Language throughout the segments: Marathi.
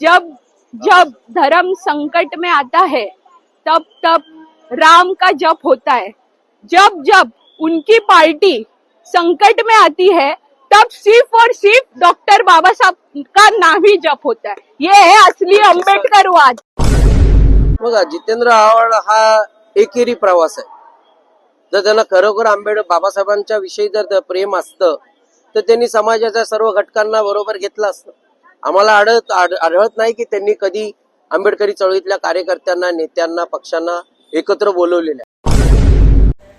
जब जब धर्म संकट में आता है तब तब राम का जप होता है। जब जब उनकी पार्टी संकट में आती है तब सिर्फ और सिर्फ डॉक्टर बाबा साहब का नाम ही जप होता है। ये है असली अम्बेडकरवाद बघा जितेंद्र आव्हाड हा एकेरी प्रवास आहे. जर त्यांना खरोखर आंबेडकर बाबासाहेबांच्या विषयी जर प्रेम असतं तर त्यांनी समाजाच्या सर्व घटकांना बरोबर घेतलं असतं. आम्हाला आढळत आढळत नाही की त्यांनी कधी आंबेडकरी चळवळीतल्या कार्यकर्त्यांना नेत्यांना पक्षांना एकत्र बोलवलेलं आहे.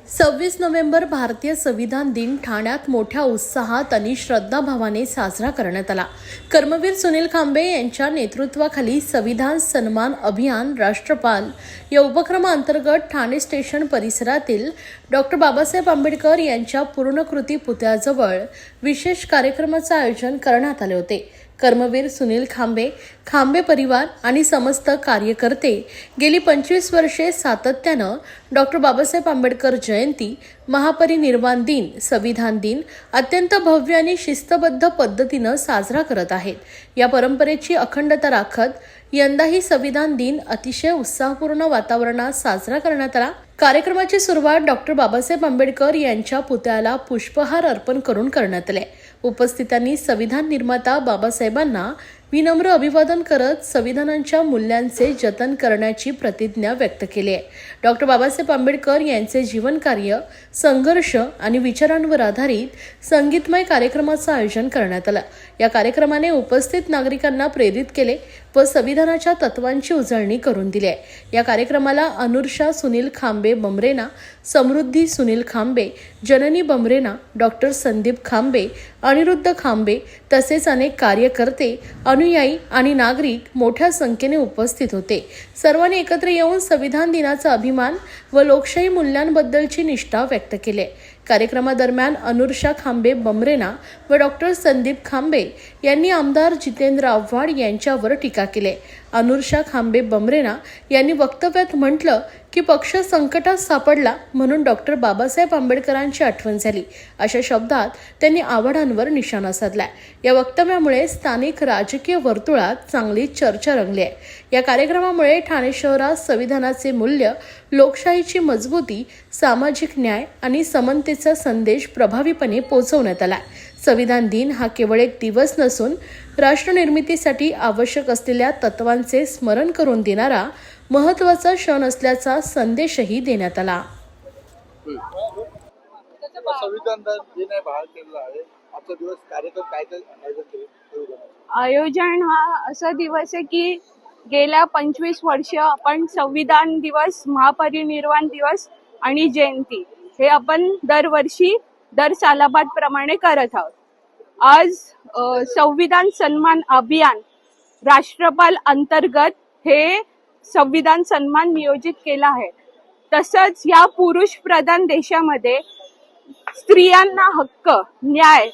सव्वीस नोव्हेंबर भारतीय संविधान दिन ठाण्यात मोठ्या उत्साहात आणि श्रद्धाभावाने साजरा करण्यात आला. कर्मवीर सुनील खांबे यांच्या नेतृत्वाखाली संविधान सन्मान अभियान राष्ट्रपाल या उपक्रमाअंतर्गत ठाणे स्टेशन परिसरातील डॉक्टर बाबासाहेब आंबेडकर यांच्या पूर्णकृती पुतळ्याजवळ विशेष कार्यक्रमाचं आयोजन करण्यात आले होते. कर्मवीर सुनील खांबे खांबे परिवार आणि समस्त कार्यकर्ते. गेली पंचवीस वर्षे सातत्यानं डॉक्टर बाबासाहेब आंबेडकर जयंती महापरिनिर्वाण दिन संविधान दिन अत्यंत भव्य आणि शिस्तबद्ध पद्धतीनं साजरा करत आहेत. या परंपरेची अखंडता राखत यंदाही संविधान दिन अतिशय उत्साहपूर्ण वातावरणात साजरा करण्यात आला. कार्यक्रमाची सुरुवात डॉक्टर बाबासाहेब आंबेडकर यांच्या पुतळ्याला पुष्पहार अर्पण करून करण्यात आले. उपस्थितांनी संविधान निर्माता बाबासाहेबांना विनम्र अभिवादन करत संविधानांच्या मूल्यांचे जतन करण्याची प्रतिज्ञा व्यक्त केली आहे. डॉक्टर बाबासाहेब आंबेडकर यांचे जीवनकार्य संघर्ष आणि विचारांवर आधारित संगीतमय कार्यक्रमाचं आयोजन करण्यात आलं. या कार्यक्रमाने उपस्थित नागरिकांना प्रेरित केले व संविधानाच्या तत्वांची उजळणी करून दिली आहे. या कार्यक्रमाला अनुर्षा सुनील खांबे बमरेना समृद्धी सुनील खांबे जननी बमरेना डॉक्टर संदीप खांबे अनिरुद्ध खांबे तसेच अनेक कार्यकर्ते अनु अनुयायी आणि नागरिक मोठ्या संख्येने उपस्थित होते. सर्वांनी एकत्र येऊन संविधान दिनाचा अभिमान व लोकशाही मूल्यांबद्दलची निष्ठा व्यक्त केली. कार्यक्रमादरम्यान अनुर्षा खांबे बमरेना व डॉक्टर संदीप खांबे यांनी आमदार जितेंद्र आव्हाड यांच्यावर टीका केली. आहे. अनुर्षा खांबे बमरेना यांनी वक्तव्यात म्हटलं की पक्ष संकटात सापडला म्हणून डॉक्टर बाबासाहेब आंबेडकरांची आठवण झाली. अशा शब्दात त्यांनी आव्हाडांवर निशाणा साधलाय. या वक्तव्यामुळे स्थानिक राजकीय वर्तुळात चांगली चर्चा रंगली आहे. या कार्यक्रमामुळे ठाणे शहरात संविधानाचे मूल्य लोकशाहीची मजबूती सामाजिक न्याय आणि समनतेचा संदेश प्रभावीपणे पोहोचवण्यात आला संविधान दिन हा केवळ एक दिवस नसून राष्ट्रनिर्मितीसाठी आवश्यक असलेल्या तत्वांचे स्मरण करून देणारा महत्त्वाचा क्षण असल्याचा संदेशही देण्यात आला. संविधान दिन आहे आहे आजचा दिवस कार्यक्रम काय काय आयोजन केले आयोजन हा असा दिवस आहे की गेल्या पंचवीस वर्ष आपण संविधान दिवस महापरिनिर्वाण दिवस आणि जयंती हे आपण दरवर्षी दर सालाबाद प्रमाणे करत आहोत. आज संविधान सन्मान अभियान राष्ट्रपाल अंतर्गत हे संविधान सन्मान नियोजित केला आहे. तसंच या पुरुष प्रधान देशामध्ये स्त्रियांना हक्क न्याय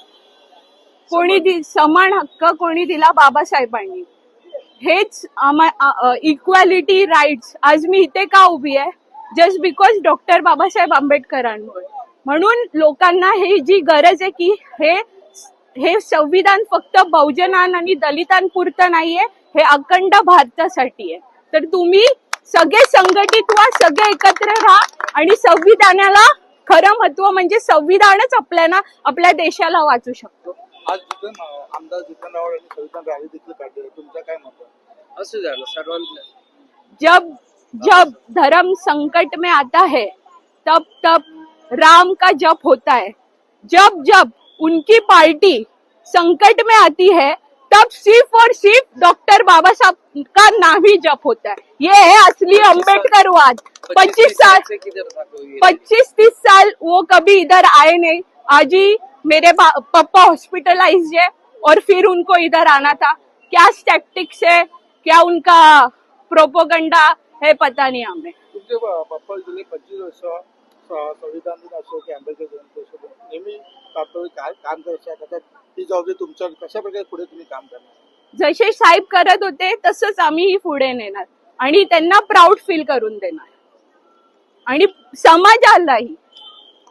कोणी दि समान हक्क कोणी दिला बाबासाहेबांनी. हेच इक्वॅलिटी राईट्स आज मी इथे का उभी आहे? जस्ट बिकॉज डॉक्टर बाबासाहेब आंबेडकरांमुळे. म्हणून लोकांना हे जी गरज आहे की हे हे संविधान फक्त बहुजनां आणि दलितांपुरतं नाहीये हे अखंड भारतासाठी आहे. तर तुम्ही सगळे संघटित व्हा सगळे एकत्र राहा आणि संविधानाला खरं महत्त्व म्हणजे संविधानच आपल्याला आपल्या देशाला वाचू शकतो. आज जिथं अं, आमदार जितेंद्र आव्हाड यांनी संविधान रॅली देखील काढली. आहे. तुमचं काय मत आहे? असू द्या ना सर्वांना जब जब धर्म संकट में आता है तब तब राम का जप होता है. जब जब उनकी पार्टी संकट में आती है तब सिर्फ़ और सिर्फ़ डॉक्टर बाबा साहब का नाम ही जप होता है। ये है असली अंबेडकर वाद। पच्चीस साल? पच्चीस तीस साल वो कभी इधर आए नहीं। आज ही मेरे पापा हॉस्पिटलाइज है और फिर उनको इधर आना था। क्या टैक्टिक्स है? क्या उनका प्रोपोगंडा है? पता नहीं हमें। संविधान दिन असो की आंबेडकर जयंती असो नेहमी तात्पर्य काय? काम करत आहे त्याच्यात ही जबाबदारी तुमच्यावर कशा प्रकारे पुढे तुम्ही काम करणार? जसे साहेब करत होते तसंच आम्हीही पुढे नेणार. आणि त्यांना प्राऊड फील करून देणार. आणि समाजालाही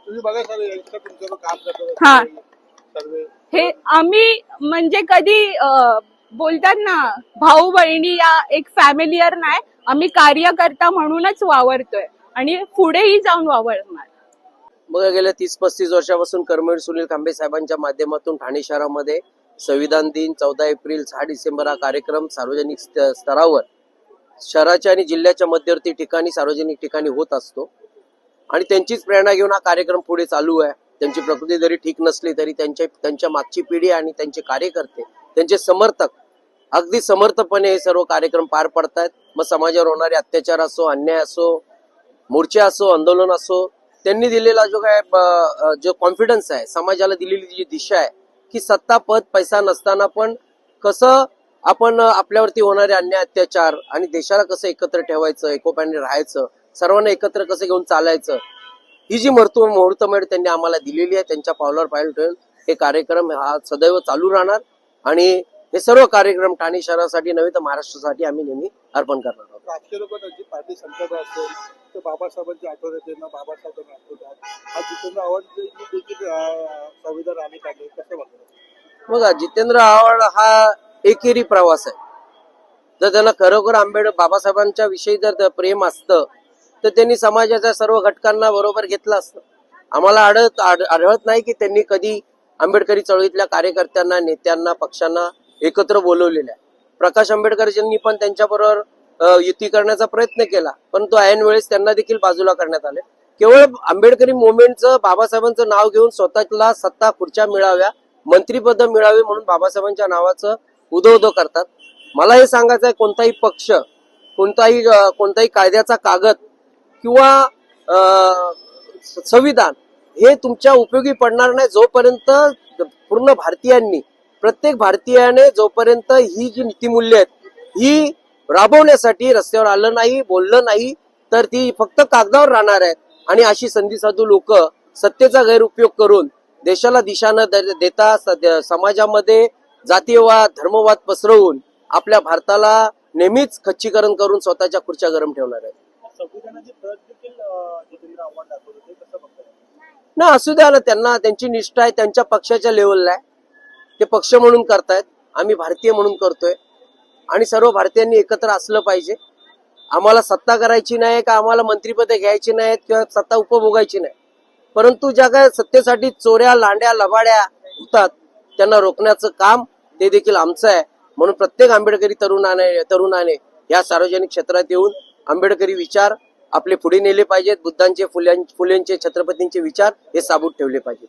तुम्ही बघा सर यांचं तुमच्यावर काम हा. करतात सर्व हे आम्ही म्हणजे कधी बोलतात ना भाऊ बहिणी या एक फॅमिलीयर नाही. आम्ही कार्यकर्ता म्हणूनच वावरतोय. आणि पुढेही जाऊन वावरणार. बघा गेल्या तीस पस्तीस वर्षापासून कर्मवीर सुनील खांबे साहेबांच्या माध्यमातून ठाणे शहरामध्ये संविधान दिन चौदा एप्रिल सहा डिसेंबर हा कार्यक्रम सार्वजनिक स्तरावर शहराच्या आणि जिल्ह्याच्या मध्यवर्ती ठिकाणी सार्वजनिक ठिकाणी होत असतो. आणि त्यांचीच प्रेरणा घेऊन हा कार्यक्रम पुढे चालू आहे. त्यांची प्रकृती जरी ठीक नसली तरी त्यांच्या त्यांच्या मागची पिढी आणि त्यांचे कार्यकर्ते त्यांचे समर्थक अगदी समर्थपणे हे सर्व कार्यक्रम पार पडतायत. मग समाजावर होणारे अत्याचार असो अन्याय असो मोर्चे असो आंदोलन असो त्यांनी दिलेला जो काय जो कॉन्फिडन्स आहे समाजाला दिलेली जी दिशा आहे की सत्ता पद पैसा नसताना पण कसं आपण आपल्यावरती होणारे अन्याय अत्याचार आणि देशाला कसं एकत्र ठेवायचं एकोप्याने राहायचं सर्वांना एकत्र कसं घेऊन चालायचं ही जी महत्त्व मुहूर्तमेढ त्यांनी आम्हाला दिलेली आहे त्यांच्या पावलावर पाऊल ठेवून हे कार्यक्रम हा सदैव चालू राहणार आणि हे सर्व कार्यक्रम ठाणे शहरासाठी नव्हे तर महाराष्ट्रासाठी आम्ही नेहमी अर्पण करणार. राजकीय लोक त्यांची पार्टी संकट असेल तर बाबासाहेबांची आठवण येते ना बाबासाहेबांना आठवतात हा जितेंद्र आव्हाड देखील संविधान आम्ही काढले कसं बघतो बघा जितेंद्र आव्हाड हा एकेरी प्रवास आहे. जर त्यांना खरोखर आंबेडकर बाबासाहेबांच्या विषयी जर प्रेम असतं तर त्यांनी समाजाच्या सर्व घटकांना बरोबर घेतलं असतं. आम्हाला आढळत आढळत नाही की त्यांनी कधी आंबेडकरी चळवळीतल्या कार्यकर्त्यांना नेत्यांना पक्षांना एकत्र बोलवलेलं आहे. प्रकाश आंबेडकरजींनी पण त्यांच्याबरोबर युती करण्याचा प्रयत्न केला. परंतु ऐन वेळेस त्यांना देखील बाजूला करण्यात आले. केवळ आंबेडकरी मुवमेंटचं बाबासाहेबांचं नाव घेऊन स्वतःला सत्ता खुर्च्या मिळाव्या मंत्रीपद मिळावी म्हणून बाबासाहेबांच्या नावाचं उदो उदो करतात. मला हे सांगायचं आहे कोणताही पक्ष कोणताही कोणताही कायद्याचा कागद किंवा संविधान हे तुमच्या उपयोगी पडणार नाही जोपर्यंत पूर्ण भारतीयांनी प्रत्येक भारतीयाने जोपर्यंत ही जी नीतिमूल्य आहेत ही राबवण्यासाठी रस्त्यावर आलं नाही बोललं नाही तर ती फक्त कागदावर राहणार आहेत आणि अशी संधी साधू लोक सत्तेचा गैरउपयोग करून देशाला दिशा न देता समाजामध्ये जातीयवाद धर्मवाद पसरवून आपल्या भारताला नेहमीच खच्चीकरण करून स्वतःच्या खुर्च्या गरम ठेवणार बघतो ना असू द्या ना त्यांना त्यांची निष्ठा आहे त्यांच्या पक्षाच्या लेवलला आहे. ते पक्ष म्हणून करतायत आम्ही भारतीय म्हणून करतोय. आणि सर्व भारतीयांनी एकत्र असलं पाहिजे. आम्हाला सत्ता करायची नाही का? आम्हाला मंत्रीपदे घ्यायची नाहीत किंवा सत्ता उपभोगायची नाही. परंतु ज्या काय सत्तेसाठी चोऱ्या लांड्या लबाड्या होतात त्यांना रोखण्याचं काम ते देखील आमचं आहे. म्हणून प्रत्येक आंबेडकरी तरुणाने तरुणाने या सार्वजनिक क्षेत्रात येऊन आंबेडकरी विचार आपले पुढे नेले पाहिजेत. बुद्धांचे फुल्यांचे छत्रपतींचे विचार हे साबूत ठेवले पाहिजेत.